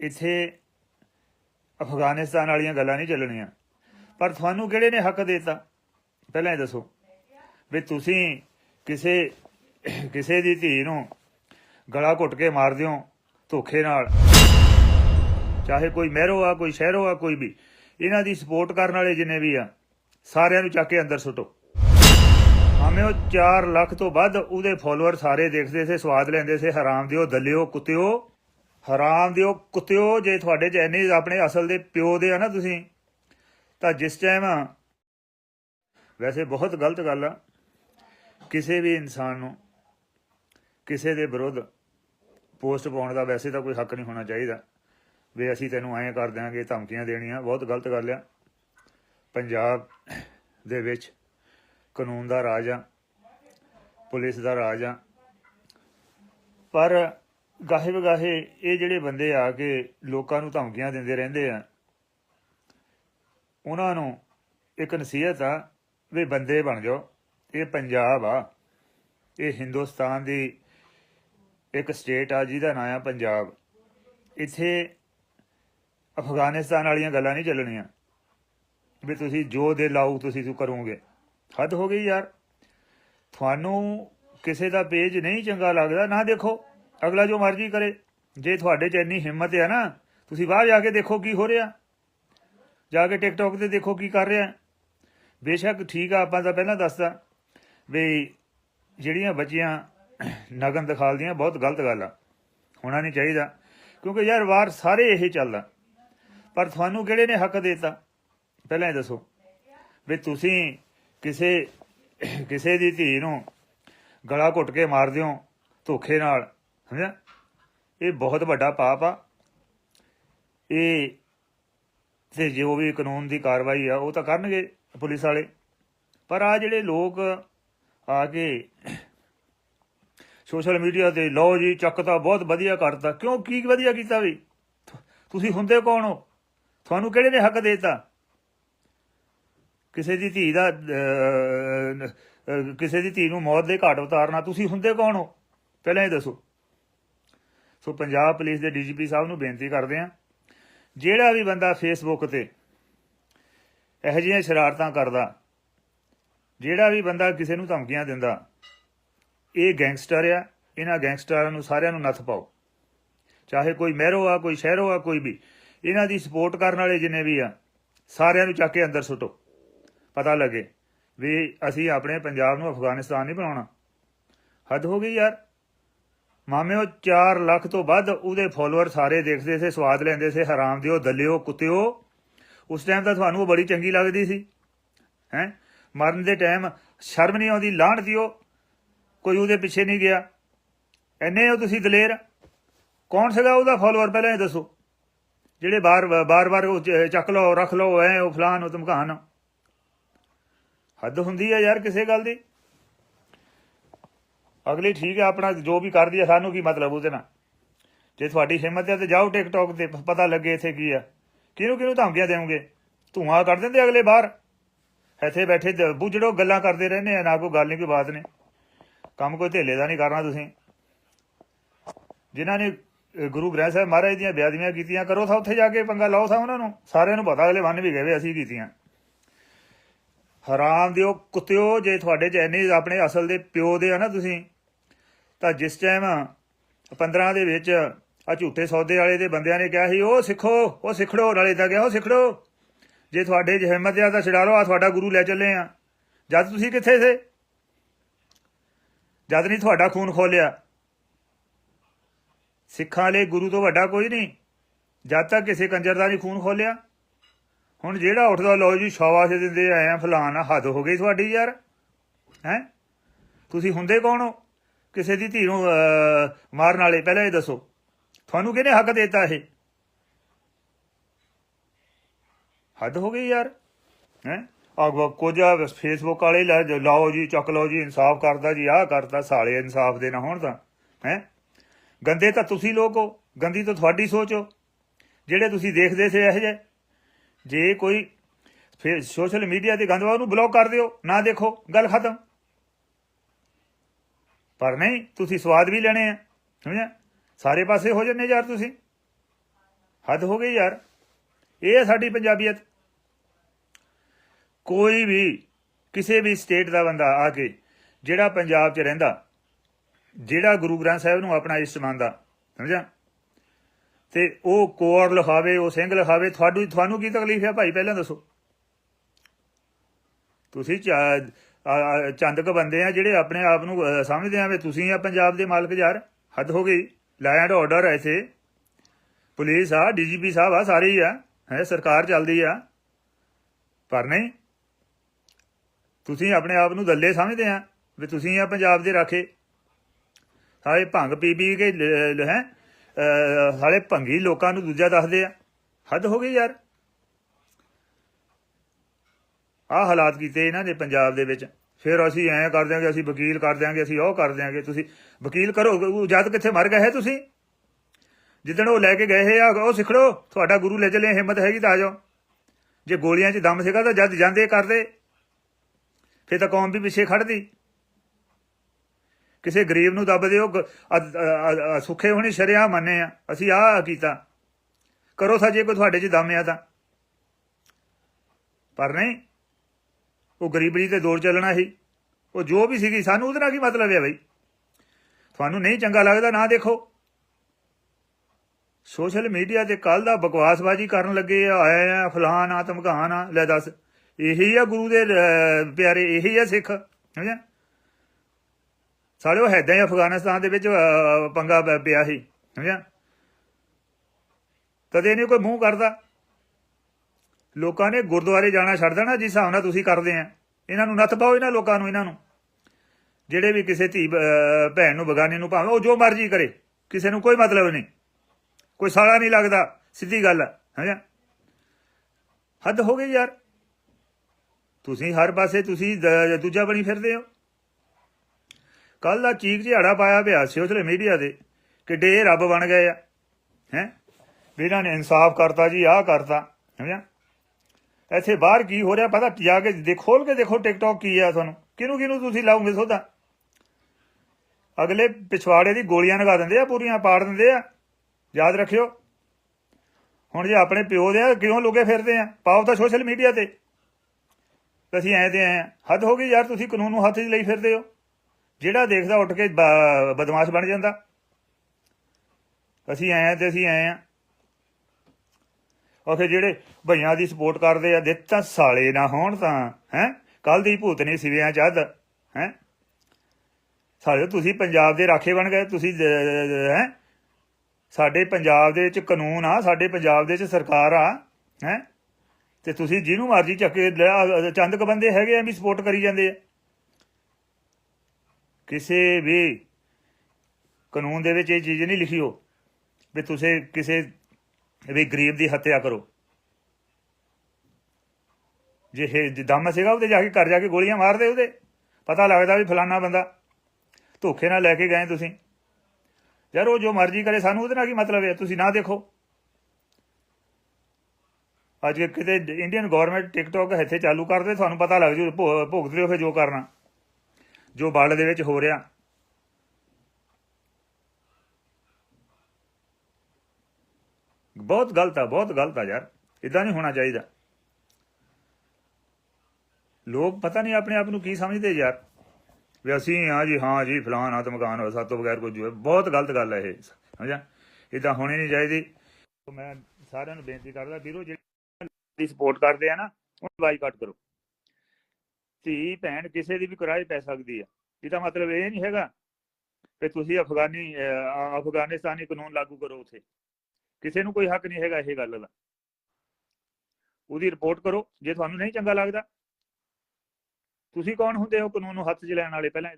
ਇੱਥੇ ਅਫਗਾਨਿਸਤਾਨ ਵਾਲੀਆਂ ਗੱਲਾਂ ਨਹੀਂ ਚੱਲਣੀਆਂ। ਪਰ ਤੁਹਾਨੂੰ ਕਿਹੜੇ ਨੇ ਹੱਕ ਦਿੱਤਾ? ਪਹਿਲਾਂ ਇਹ ਦੱਸੋ ਵੀ ਤੁਸੀਂ ਕਿਸੇ ਕਿਸੇ ਦੀ ਧੀ ਨੂੰ ਗਲਾ ਘੁੱਟ ਕੇ ਮਾਰ ਦਿਓ ਧੋਖੇ ਨਾਲ। ਚਾਹੇ ਕੋਈ ਮਹਿਰੋ ਆ, ਕੋਈ ਸ਼ਹਿਰੋ ਆ, ਕੋਈ ਵੀ। ਇਹਨਾਂ ਦੀ ਸਪੋਰਟ ਕਰਨ ਵਾਲੇ ਜਿੰਨੇ ਵੀ ਆ, ਸਾਰਿਆਂ ਨੂੰ ਚੱਕ ਕੇ ਅੰਦਰ ਸੁੱਟੋ। ਆਵੇਂ ਉਹ 4 ਲੱਖ ਤੋਂ ਵੱਧ ਉਹਦੇ ਫਾਲੋਅਰ ਸਾਰੇ ਦੇਖਦੇ ਸੀ, ਸਵਾਦ ਲੈਂਦੇ ਸੀ, ਹਰਾਮ ਦਿਓ, ਦਲਿਓ, ਕੁੱਤਿਓ। ਹਰਾਮ ਦਿਓ, ਕੁੱਤਿਓ, ਜੇ ਤੁਹਾਡੇ ਚ ਐਨੇ ਆਪਣੇ ਅਸਲ ਦੇ ਪਿਓ ਦੇ ਆ ਨਾ ਤੁਸੀਂ, ਤਾਂ ਜਿਸ ਟਾਈਮ ਵੈਸੇ ਬਹੁਤ ਗਲਤ ਗੱਲ ਆ, ਕਿਸੇ ਵੀ ਇਨਸਾਨ ਨੂੰ, ਕਿਸੇ ਦੇ ਵਿਰੁੱਧ ਪੋਸਟ ਪਾਉਣ ਦਾ ਵੈਸੇ ਤਾਂ ਕੋਈ ਹੱਕ ਨਹੀਂ ਹੋਣਾ ਚਾਹੀਦਾ, ਵੀ ਅਸੀਂ ਤੈਨੂੰ ਐਂ ਕਰ ਦਿਆਂਗੇ, ਧਮਕੀਆਂ ਦੇਣੀਆਂ, ਬਹੁਤ ਗਲਤ ਗੱਲ ਆ। ਪੰਜਾਬ ਦੇ ਵਿੱਚ ਕਾਨੂੰਨ ਦਾ ਰਾਜ ਆ, ਪੁਲਿਸ ਦਾ ਰਾਜ ਆ, ਪਰ ਗਾਹੇ ਵਗਾਹੇ ਇਹ ਜਿਹੜੇ ਬੰਦੇ ਆ ਕੇ ਲੋਕਾਂ ਨੂੰ ਧਮਕੀਆਂ ਦਿੰਦੇ ਰਹਿੰਦੇ ਆ, ਉਹਨਾਂ ਨੂੰ ਇੱਕ ਨਸੀਹਤ ਆ ਵੀ ਬੰਦੇ ਬਣ ਜਾਓ। ਇਹ ਪੰਜਾਬ ਆ। ਇਹ ਹਿੰਦੁਸਤਾਨ ਦੀ ਇੱਕ ਸਟੇਟ ਆ, ਜਿਹਦਾ ਨਾਂ ਆ ਪੰਜਾਬ। ਇੱਥੇ ਅਫਗਾਨਿਸਤਾਨ ਵਾਲੀਆਂ ਗੱਲਾਂ ਨਹੀਂ ਚੱਲਣੀਆਂ। ਵੀ ਤੁਸੀਂ ਜੋ ਦੇ ਲਾਓ, ਤੁਸੀਂ ਤੂੰ ਕਰੋਗੇ। ਹੱਦ ਹੋ ਗਈ ਯਾਰ। ਤੁਹਾਨੂੰ ਕਿਸੇ ਦਾ ਪੇਜ ਨਹੀਂ ਚੰਗਾ ਲੱਗਦਾ, ਨਾ ਦੇਖੋ। ਅਗਲਾ ਜੋ ਮਰਜ਼ੀ ਕਰੇ, ਜੇ ਤੁਹਾਡੇ 'ਚ ਇੰਨੀ ਹਿੰਮਤ ਹੈ ਨਾ, ਤੁਸੀਂ ਬਾਹਰ ਜਾ ਕੇ ਦੇਖੋ ਕੀ ਹੋ ਰਿਹਾ। ਜਾ ਕੇ ਟਿਕਟੌਕ ਤੇ ਦੇਖੋ ਕੀ ਕਰ ਰਿਹਾ। ਬੇਸ਼ੱਕ ਠੀਕ ਆ, ਆਪਾਂ ਤਾਂ ਪਹਿਲਾਂ ਦੱਸਦਾ ਵੀ ਜਿਹੜੀਆਂ ਬੱਚੀਆਂ ਨਗਨ ਦਿਖਾਲਦੀਆਂ, ਬਹੁਤ ਗਲਤ ਗੱਲ ਆ। ਹੋਣਾ ਨਹੀਂ ਚਾਹੀਦਾ, ਕਿਉਂਕਿ ਯਾਰ ਵਾਰ ਸਾਰੇ ਇਹ ਚੱਲਦਾ। ਪਰ ਤੁਹਾਨੂੰ ਕਿਹੜੇ ਨੇ ਹੱਕ ਦਿੱਤਾ? ਪਹਿਲਾਂ ਇਹ ਦੱਸੋ ਵੀ ਤੁਸੀਂ ਕਿਸੇ ਕਿਸੇ ਦੀ ਧੀ ਨੂੰ ਗਲਾ ਘੁੱਟ ਕੇ ਮਾਰ ਦਿਓ, ਧੋਖੇ ਨਾਲ। ਸਮਝਿਆ? ਇਹ ਬਹੁਤ ਵੱਡਾ ਪਾਪ ਆ। ਇਹ ਤੇ ਜੋ ਵੀ ਕਾਨੂੰਨ ਦੀ ਕਾਰਵਾਈ ਆ, ਉਹ ਤਾਂ ਕਰਨਗੇ ਪੁਲਿਸ ਵਾਲੇ। ਪਰ ਆ ਜਿਹੜੇ ਲੋਕ ਆ ਕੇ ਸੋਸ਼ਲ ਮੀਡੀਆ ਤੇ, ਲਓ ਜੀ, ਚੱਕ ਤਾਂ ਬਹੁਤ ਵਧੀਆ ਕਰਤਾ। ਕਿਉਂ? ਕੀ ਵਧੀਆ ਕੀਤਾ ਵੀ? ਤੁਸੀਂ ਹੁੰਦੇ ਕੌਣ ਹੋ? ਤੁਹਾਨੂੰ ਕਿਹੜੇ ਨੇ ਹੱਕ ਦੇਤਾ? ਕਿਸੇ ਦੀ ਧੀ ਦਾ ਕਿਸੇ ਦੀ ਧੀ ਨੂੰ ਮੌਤ ਦੇ ਘਾਟ ਉਤਾਰਨਾ, ਤੁਸੀਂ ਹੁੰਦੇ ਕੌਣ ਹੋ? ਪਹਿਲਾਂ ਇਹ ਦੱਸੋ। ਸੋ ਪੰਜਾਬ ਪੁਲਿਸ ਦੇ ਡੀਜੀਪੀ ਸਾਹਿਬ ਨੂੰ ਬੇਨਤੀ ਕਰਦੇ ਆ ਜਿਹੜਾ ਵੀ ਬੰਦਾ ਫੇਸਬੁੱਕ ਤੇ ਇਹੋ ਜਿਹੀਆਂ ਸ਼ਰਾਰਤਾਂ ਕਰਦਾ, ਜਿਹੜਾ ਵੀ ਬੰਦਾ ਕਿਸੇ ਨੂੰ ਧਮਕੀਆਂ ਦਿੰਦਾ, ਇਹ ਗੈਂਗਸਟਰ ਆ, ਇਹਨਾਂ ਗੈਂਗਸਟਰਾਂ ਨੂੰ ਸਾਰਿਆਂ ਨੂੰ ਨੱਥ ਪਾਓ। ਚਾਹੇ ਕੋਈ ਮਹਿਰੋ ਆ, ਕੋਈ ਸ਼ਹਿਰੋ ਆ, ਕੋਈ ਵੀ, ਇਹਨਾਂ ਦੀ ਸਪੋਰਟ ਕਰਨ ਵਾਲੇ ਜਿੰਨੇ ਵੀ ਆ, ਸਾਰਿਆਂ ਨੂੰ ਚੱਕ ਕੇ ਅੰਦਰ ਸੁੱਟੋ। ਪਤਾ ਲੱਗੇ ਵੀ ਅਸੀਂ ਆਪਣੇ ਪੰਜਾਬ ਨੂੰ ਅਫਗਾਨਿਸਤਾਨ ਨਹੀਂ ਬਣਾਉਣਾ। ਹੱਦ ਹੋ ਗਈ ਯਾਰ। ਮਾਮੇ ਉਹ 4 ਲੱਖ ਤੋਂ ਵੱਧ ਉਹਦੇ ਫੋਲੋਅਰ ਸਾਰੇ ਦੇਖਦੇ ਸੀ, ਸਵਾਦ ਲੈਂਦੇ ਸੀ, ਹਰਾਮ ਦਿਓ, ਦਲਿਓ, ਕੁੱਤਿਓ। ਉਸ ਟਾਈਮ ਤਾਂ ਤੁਹਾਨੂੰ ਉਹ ਬੜੀ ਚੰਗੀ ਲੱਗਦੀ ਸੀ, ਹੈ? ਮਰਨ ਦੇ ਟਾਈਮ ਸ਼ਰਮ ਨਹੀਂ ਆਉਂਦੀ, ਲਾਹਣ ਦਿਓ। ਕੋਈ ਉਹਦੇ ਪਿੱਛੇ ਨਹੀਂ ਗਿਆ। ਐਨੇ ਹੋ ਤੁਸੀਂ ਦਲੇਰ। ਕੌਣ ਸੀਗਾ ਉਹਦਾ ਫੋਲੋਅਰ ਪਹਿਲਾਂ ਇਹ ਦੱਸੋ। ਜਿਹੜੇ ਬਾਰ ਬਾਰ ਬਾਰ ਉਹ ਚੱਕ ਲਓ, ਰੱਖ ਲਓ, ਐ ਉਹ ਫਲਾਨ ਉਹ ਧਮਕਾਨ ਹੱਦ ਹੁੰਦੀ ਹੈ ਯਾਰ ਕਿਸੇ ਗੱਲ ਦੀ। ਅਗਲੀ ਠੀਕ ਹੈ, ਆਪਣਾ ਜੋ ਵੀ ਕਰਦੀ ਹੈ, ਸਾਨੂੰ ਕੀ ਮਤਲਬ ਉਹਦੇ ਨਾਲ? ਜੇ ਤੁਹਾਡੀ ਹਿੰਮਤ ਹੈ ਤੇ ਜਾਓ ਟਿਕਟੌਕ ਤੇ ਪਤਾ ਲੱਗੇ ਇੱਥੇ ਕੀ ਆ। ਕਿਹਨੂੰ ਕਿਹਨੂੰ ਧਮਕੀਆਂ ਦੇਵੋਗੇ? ਧੂਆਂ ਕਰ ਦਿੰਦੇ ਅਗਲੇ ਬਾਹਰ। ਇੱਥੇ ਬੈਠੇ ਦ- ਬੁੱਝੜੋ, ਗੱਲਾਂ ਕਰਦੇ ਰਹਿੰਦੇ ਆ, ਨਾ ਕੋਈ ਗੱਲ ਨਹੀਂ, ਕੋਈ ਬਾਤ ਨਹੀਂ। ਕੰਮ ਕੋਈ ਢੇਲੇ ਦਾ ਨਹੀਂ ਕਰਨਾ ਤੁਸੀਂ। ਜਿਨ੍ਹਾਂ ਨੇ ਗੁਰੂ ਗ੍ਰੰਥ ਸਾਹਿਬ ਮਹਾਰਾਜ ਦੀਆਂ ਬਿਆਦਮੀਆਂ ਕੀਤੀਆਂ, ਕਰੋ ਤਾਂ ਉੱਥੇ ਜਾ ਕੇ ਪੰਗਾ, ਲਾਓ ਤਾਂ ਉਹਨਾਂ ਨੂੰ। ਸਾਰਿਆਂ ਨੂੰ ਪਤਾ, ਅਗਲੇ ਮੰਨ ਵੀ ਗਏ ਵੀ, ਅਸੀਂ ਕੀਤੀਆਂ। ਹਰਾਮ ਦਿਓ, ਕੁੱਤਿਓ, ਜੇ ਤੁਹਾਡੇ ਚ ਐਨੇ ਆਪਣੇ ਅਸਲ ਦੇ ਪਿਓ ਦੇ ਆ ਨਾ ਤੁਸੀਂ ਤਾਂ ਜਿਸ ਟਾਈਮ 15 ਦੇ ਵਿੱਚ ਆ ਝੂਠੇ ਸੌਦੇ ਵਾਲੇ ਦੇ ਬੰਦਿਆਂ ਨੇ ਕਿਹਾ ਸੀ, ਉਹ ਸਿੱਖੋ, ਉਹ ਸਿੱਖੜੋ, ਨਾਲੇ ਤਾਂ ਗਿਆ ਉਹ ਸਿੱਖੜੋ। ਜੇ ਤੁਹਾਡੇ 'ਚ ਹਿੰਮਤ ਆ ਤਾਂ ਛਡਾ ਲਓ ਆ ਤੁਹਾਡਾ ਗੁਰੂ ਲੈ ਚੱਲੇ ਆ। ਜਦ ਤੁਸੀਂ ਕਿੱਥੇ ਸੇ? ਜਦ ਨਹੀਂ ਤੁਹਾਡਾ ਖੂਨ ਖੋਲਿਆ। ਸਿੱਖਾਂ ਲਈ ਗੁਰੂ ਤੋਂ ਵੱਡਾ ਕੋਈ ਨਹੀਂ। ਜਦ ਤੱਕ ਕਿਸੇ ਕੰਜਰ ਦਾ ਨਹੀਂ ਖੂਨ ਖੋਲਿਆ। ਹੁਣ ਜਿਹੜਾ ਉੱਠਦਾ, ਲਓ ਜੀ, ਸ਼ਾਬਾਸ਼ ਦਿੰਦੇ ਆਏ ਆ ਫਲਾਣਾ ਹੱਦ ਹੋ ਗਈ ਤੁਹਾਡੀ ਯਾਰ। ਹੈ? ਤੁਸੀਂ ਹੁੰਦੇ ਕੌਣ ਹੋ? ਕਿਸੇ ਦੀ ਧੀ ਨੂੰ ਮਾਰਨ ਵਾਲੇ, ਪਹਿਲਾਂ ਇਹ ਦੱਸੋ। ਤੁਹਾਨੂੰ ਕਿਹਨੇ ਹੱਕ ਦਿੱਤਾ ਇਹ? ਹੱਦ ਹੋ ਗਈ ਯਾਰ, ਹੈ? ਆ ਕੁਝ ਫੇਸਬੁੱਕ ਵਾਲੇ ਲੈ, ਜਾ- ਲਾਓ ਜੀ, ਚੱਕ ਲਓ ਜੀ, ਇਨਸਾਫ ਕਰਦਾ ਜੀ, ਆਹ ਕਰਦਾ ਸਾਲੇ ਇਨਸਾਫ ਦੇ ਨਾ ਹੋਣ ਤਾਂ, ਹੈ? ਗੰਦੇ ਤਾਂ ਤੁਸੀਂ ਲੋਕ ਹੋ, ਗੰਦੀ ਤਾਂ ਤੁਹਾਡੀ ਸੋਚ ਹੋ। ਜਿਹੜੇ ਤੁਸੀਂ ਦੇਖਦੇ ਸੀ ਇਹੋ ਜਿਹੇ, ਜੇ ਕੋਈ ਫਿਰ ਸੋਸ਼ਲ ਮੀਡੀਆ ਤੇ ਗੰਦਵਾ ਉਹਨੂੰ ਬਲੌਕ ਕਰ ਦਿਓ, ਨਾ ਦੇਖੋ, ਗੱਲ ਖਤਮ। ਪਰ ਨਹੀਂ, ਤੁਸੀਂ ਸਵਾਦ ਵੀ ਲੈਣੇ ਆ, ਸਮਝਿਆ? ਸਾਰੇ ਪਾਸੇ ਹੋ ਜੰਨੇ ਯਾਰ ਤੁਸੀਂ। ਹੱਦ ਹੋ ਗਈ ਯਾਰ। ਇਹ ਹੈ ਸਾਡੀ ਪੰਜਾਬੀਅਤ। ਕੋਈ ਵੀ, ਕਿਸੇ ਵੀ ਸਟੇਟ ਦਾ ਬੰਦਾ ਆ ਕੇ ਜਿਹੜਾ ਪੰਜਾਬ 'ਚ ਰਹਿੰਦਾ, ਜਿਹੜਾ ਗੁਰੂ ਗ੍ਰੰਥ ਸਾਹਿਬ ਨੂੰ ਆਪਣਾ ਇਸ਼ਟ ਮੰਨਦਾ, ਸਮਝਿਆ? ਤੇ ਉਹ ਕੋਰ ਲਿਖਾਵੇ, ਉਹ ਸਿੰਘ ਲਿਖਾਵੇ ਤੁਹਾਨੂੰ ਤੁਹਾਨੂੰ ਕੀ ਤਕਲੀਫ ਹੈ ਭਾਈ, ਪਹਿਲਾਂ ਦੱਸੋ। ਤੁਸੀਂ ਚਾ- ਚੰਦ ਕ ਬੰਦੇ ਆ ਜਿਹੜੇ ਆਪਣੇ ਆਪ ਨੂੰ ਸਮਝਦੇ ਆ ਵੀ ਤੁਸੀਂ ਆ ਪੰਜਾਬ ਦੇ ਮਾਲਕ ਯਾਰ, ਹੱਦ ਹੋ ਗਈ। ਲਾਇਨ ਆਰਡਰ ਹੈ ਇੱਥੇ। ਪੁਲਿਸ ਆ, ਡੀਜੀਪੀ ਸਾਹਿਬ ਆ, ਸਾਰੇ ਹੀ ਆ। ਹੈ, ਸਰਕਾਰ ਚੱਲਦੀ ਆ। ਪਰ ਨਹੀਂ, ਤੁਸੀਂ ਆਪਣੇ ਆਪ ਨੂੰ ਦੱਲੇ ਸਮਝਦੇ ਆ ਵੀ ਤੁਸੀਂ ਆ ਪੰਜਾਬ ਦੇ ਰਾਖੇ। ਸਾਰੇ ਭੰਗ ਪੀ ਪੀ ਕੇ ਹੈ ਸਾਰੇ ਭੰਗੀ ਲੋਕਾਂ ਨੂੰ ਦੂਜਾ ਦੱਸਦੇ ਆ। ਹੱਦ ਹੋ ਗਈ ਯਾਰ। ਆਹ ਹਾਲਾਤ ਕੀਤੇ ਇਹਨਾਂ ਨੇ ਪੰਜਾਬ ਦੇ ਵਿੱਚ। ਫਿਰ ਅਸੀਂ ਐਂ ਕਰ ਦਿਆਂਗੇ, ਅਸੀਂ ਵਕੀਲ ਕਰ ਦਿਆਂਗੇ, ਅਸੀਂ ਉਹ ਕਰ ਦਿਆਂਗੇ। ਤੁਸੀਂ ਵਕੀਲ ਕਰੋ, ਉਹ ਜਦ ਕਿੱਥੇ ਮਰ ਗਏ ਤੁਸੀਂ? ਜਿੱਦਣ ਉਹ ਲੈ ਕੇ ਗਏ ਆ ਉਹ ਸਿੱਖੜੋ, ਤੁਹਾਡਾ ਗੁਰੂ ਲੈ ਚਲੇ, ਹਿੰਮਤ ਹੈਗੀ ਤਾਂ ਆ ਜਾਓ। ਜੇ ਗੋਲੀਆਂ 'ਚ ਦਮ ਸੀਗਾ ਤਾਂ ਜਦ ਜਾਂਦੇ ਕਰਦੇ। ਫਿਰ ਤਾਂ ਕੌਮ ਵੀ ਪਿੱਛੇ ਖੜਦੀ ਕਿਸੇ ਗਰੀਬ ਨੂੰ ਦੱਬ ਦਿਓ ਸੁੱਖੇ ਹੋਣੀ ਸ਼ਰਿਆ ਮੰਨੇ ਆ। ਅਸੀਂ ਆਹ ਕੀਤਾ। ਕਰੋ ਸਾ ਜੇ ਕੋਈ ਤੁਹਾਡੇ 'ਚ ਦਮ ਆ ਤਾਂ। ਪਰ ਨਹੀਂ ਉਹ ਗਰੀਬੀ ਤੇ ਦੌਰ ਚੱਲਣਾ ਸੀ। ਉਹ ਜੋ ਵੀ ਸੀਗੀ, ਸਾਨੂੰ ਉਹਦੇ ਨਾਲ ਕੀ ਮਤਲਬ ਹੈ ਬਈ? ਤੁਹਾਨੂੰ ਨਹੀਂ ਚੰਗਾ ਲੱਗਦਾ, ਨਾ ਦੇਖੋ। ਸੋਸ਼ਲ ਮੀਡੀਆ ਤੇ ਕੱਲ ਦਾ ਬਕਵਾਸਬਾਜੀ ਕਰਨ ਲੱਗੇ ਆ, ਆਏ ਆ, ਫਲਾਨ ਆ ਧਮਕਾਨ ਆ, ਲੈ ਦੱਸ। ਇਹੀ ਆ ਗੁਰੂ ਦੇ ਪਿਆਰੇ, ਇਹੀ ਆ ਸਿੱਖ, ਸਮਝਿਆ? ਸਾਰੇ ਉਹ ਹੈਦਾਂ ਹੀ ਅਫਗਾਨਿਸਤਾਨ ਦੇ ਵਿੱਚ ਪੰਗਾ ਪਿਆ ਸੀ, ਸਮਝਿਆ? ਕਦੇ ਨਹੀਂ ਕੋਈ ਮੂੰਹ ਕਰਦਾ। ਲੋਕਾਂ ਨੇ ਗੁਰਦੁਆਰੇ ਜਾਣਾ ਛੱਡ ਦੇਣਾ, ਜਿਸ ਹਿਸਾਬ ਨਾਲ ਤੁਸੀਂ ਕਰਦੇ ਆ। ਇਹਨਾਂ ਨੂੰ ਨੱਥ ਪਾਓ ਇਹਨਾਂ ਲੋਕਾਂ ਨੂੰ, ਇਹਨਾਂ ਨੂੰ। ਜਿਹੜੇ ਵੀ ਕਿਸੇ ਧੀ ਭੈਣ ਨੂੰ, ਬਗਾਨੇ ਨੂੰ ਭਾਵੇਂ, ਉਹ ਜੋ ਮਰਜ਼ੀ ਕਰੇ। ਕਿਸੇ ਨੂੰ ਕੋਈ ਮਤਲਬ ਨਹੀਂ। ਕੋਈ ਸਾਲਾ ਨਹੀਂ ਲੱਗਦਾ, ਸਿੱਧੀ ਗੱਲ ਹੈ ਹੈਂ? ਹੱਦ ਹੋ ਗਈ ਯਾਰ। ਤੁਸੀਂ ਹਰ ਪਾਸੇ ਤੁਸੀਂ ਦੂਜਾ ਬਣੀ ਫਿਰਦੇ ਹੋ। ਕੱਲ ਦਾ ਚੀਕ ਝਾੜਾ ਪਾਇਆ ਪਿਆ ਸੋਸ਼ਲ ਮੀਡੀਆ ਤੇ ਕਿ ਡੇ ਰੱਬ ਬਣ ਗਏ ਆ, ਹੈ? ਵੀ ਇਹਨਾਂ ਨੇ ਇਨਸਾਫ ਕਰਤਾ ਜੀ, ਆਹ ਕਰਤਾ, ਸਮਝਿਆ? ਇੱਥੇ ਬਾਹਰ ਕੀ ਹੋ ਰਿਹਾ? ਪਤਾ ਜਾ ਕੇ ਦੇਖੋ ਖੋਲ ਕੇ ਦੇਖੋ ਟਿਕਟੌਕ ਕੀ ਆ ਤੁਹਾਨੂੰ। ਕਿਹਨੂੰ ਕਿਹਨੂੰ ਤੁਸੀਂ ਲਾਉਂਗੇ ਸੋਦਾ? ਅਗਲੇ ਪਿਛਵਾੜੇ ਦੀ ਗੋਲੀਆਂ ਲਗਾ ਦਿੰਦੇ ਆ, ਪੂਰੀਆਂ ਪਾੜ ਦਿੰਦੇ ਆ। ਯਾਦ ਰੱਖਿਓ। ਹੁਣ ਜੇ ਆਪਣੇ ਪਿਓ ਦੇ ਆ, ਕਿਉਂ ਲੁਕੇ ਫਿਰਦੇ ਆ? ਪਾਓ ਤਾਂ ਸੋਸ਼ਲ ਮੀਡੀਆ ਤੇ। ਅਸੀਂ ਐਂ ਤੇ ਐਂ ਆ। ਹੱਦ ਹੋ ਗਈ ਯਾਰ, ਤੁਸੀਂ ਕਾਨੂੰਨ ਨੂੰ ਹੱਥ 'ਚ ਲਈ ਫਿਰਦੇ ਹੋ। ਜਿਹੜਾ ਦੇਖਦਾ ਉੱਠ ਕੇ ਬ- ਬਦਮਾਸ਼ ਬਣ ਜਾਂਦਾ। ਅਸੀਂ ਐਂ ਆ ਤੇ ਅਸੀਂ ਐਂ ਆ। ਫਿਰ ਜਿਹੜੇ ਭਈਆਂ ਦੀ ਸਪੋਰਟ ਕਰਦੇ ਆ ਦਿੱਤ ਤਾਂ ਸਾਲੇ ਨਾ ਹੋਣ ਤਾਂ, ਹੈ? ਕੱਲ ਦੀ ਭੂਤ ਨਹੀਂ ਸਿਵਿਆਂ ਚੱਦ ਹੈ? ਸਾਡੇ ਤੁਸੀਂ ਪੰਜਾਬ ਦੇ ਰਾਖੇ ਬਣ ਗਏ, ਤੁਸੀਂ ਹੈ? ਸਾਡੇ ਪੰਜਾਬ ਦੇ ਵਿੱਚ ਕਾਨੂੰਨ ਆ, ਸਾਡੇ ਪੰਜਾਬ ਦੇ ਵਿੱਚ ਸਰਕਾਰ ਆ, ਹੈ? ਤੇ ਤੁਸੀਂ ਜਿਹਨੂੰ ਮਰਜ਼ੀ ਚੱਕੇ ਲਿਆ- ਚੰਦ ਕ ਬੰਦੇ ਹੈਗੇ ਆ ਵੀ ਸਪੋਰਟ ਕਰੀ ਜਾਂਦੇ ਆ। ਕਿਸੇ ਵੀ ਕਾਨੂੰਨ ਦੇ ਵਿੱਚ ਇਹ ਚੀਜ਼ ਨਹੀਂ ਲਿਖੀ ਹੋ, ਵੀ ਤੁਸੀਂ ਕਿਸੇ ਵੀ ਗਰੀਬ ਦੀ ਹੱਤਿਆ ਕਰੋ। ਜੇ ਇਹ ਦਮ ਸੀਗਾ ਉਹਦੇ ਜਾ ਕੇ ਘਰ ਜਾ ਕੇ ਗੋਲੀਆਂ ਮਾਰਦੇ ਉਹਦੇ। ਪਤਾ ਲੱਗਦਾ ਵੀ ਫਲਾਨਾ ਬੰਦਾ। ਧੋਖੇ ਨਾਲ ਲੈ ਕੇ ਗਏ ਤੁਸੀਂ। ਯਾਰ ਉਹ ਜੋ ਮਰਜ਼ੀ ਕਰੇ, ਸਾਨੂੰ ਉਹਦੇ ਨਾਲ ਕੀ ਮਤਲਬ ਹੈ? ਤੁਸੀਂ ਨਾ ਦੇਖੋ। ਅੱਜ ਕਿਤੇ ਇੰਡੀਅਨ ਗਵਰਨਮੈਂਟ ਟਿਕਟੌਕ ਇੱਥੇ ਚਾਲੂ ਕਰਦੇ ਤੁਹਾਨੂੰ ਪਤਾ ਲੱਗ ਜੂ, ਭੁ- ਭੁਗਤਦੇ ਹੋ ਫਿਰ ਜੋ ਕਰਨਾ। ਜੋ ਵਰਲਡ ਦੇ ਵਿੱਚ ਹੋ ਰਿਹਾ। ਬਹੁਤ ਗਲਤ ਆ, ਬਹੁਤ ਗਲਤ ਆ ਯਾਰ। ਇਦਾਂ ਨਹੀਂ ਹੋਣਾ ਚਾਹੀਦਾ। ਲੋਕ ਪਤਾ ਨਹੀਂ ਆਪਣੇ ਆਪ ਨੂੰ ਕੀ ਸਮਝਦੇ ਯਾਰ। ਵੀ ਅਸੀਂ ਹਾਂ ਜੀ ਹਾਂ ਜੀ ਫਲਾਨ ਆਤਮਕਾਨ ਹੋ ਸਾਤੋਂ ਬਗੈਰ ਕੁਝ ਹੋਏ ਬਹੁਤ ਗਲਤ ਗੱਲ ਹੈ ਇਹ, ਸਮਝਿਆ? ਇਦਾਂ ਹੋਣੀ ਨਹੀਂ ਚਾਹੀਦੀ। ਮੈਂ ਸਾਰਿਆਂ ਨੂੰ ਬੇਨਤੀ ਕਰਦਾ, ਵੀਰੋ, ਜਿਹੜੀ ਦੀ ਸਪੋਰਟ ਕਰਦੇ ਆ ਨਾ, ਉਹਨੂੰ ਬਾਈਕਾਟ ਕਰੋ। ਧੀ, ਭੈਣ ਕਿਸੇ ਦੀ ਵੀ ਕਿਰਾਏ ਪੈ ਸਕਦੀ ਆ। ਇਹਦਾ ਮਤਲਬ ਇਹ ਨਹੀਂ ਹੈਗਾ ਕਿ ਤੁਸੀਂ ਅਫਗਾਨੀ ਅਫਗਾਨਿਸਤਾਨੀ ਕਾਨੂੰਨ ਲਾਗੂ ਕਰੋ ਉੱਥੇ। ਕਿਸੇ ਨੂੰ ਕੋਈ ਹੱਕ ਨਹੀਂ ਹੈਗਾ ਇਹ ਗੱਲ ਦਾ। ਉਹਦੀ ਰਿਪੋਰਟ ਕਰੋ, ਜੇ ਤੁਹਾਨੂੰ ਨਹੀਂ ਚੰਗਾ ਲੱਗਦਾ। ਤੁਸੀਂ ਕੌਣ ਹੁੰਦੇ ਹੋ ਕਾਨੂੰਨ ਨੂੰ ਹੱਥ 'ਚ ਲੈਣ ਵਾਲੇ ਪਹਿਲਾਂ?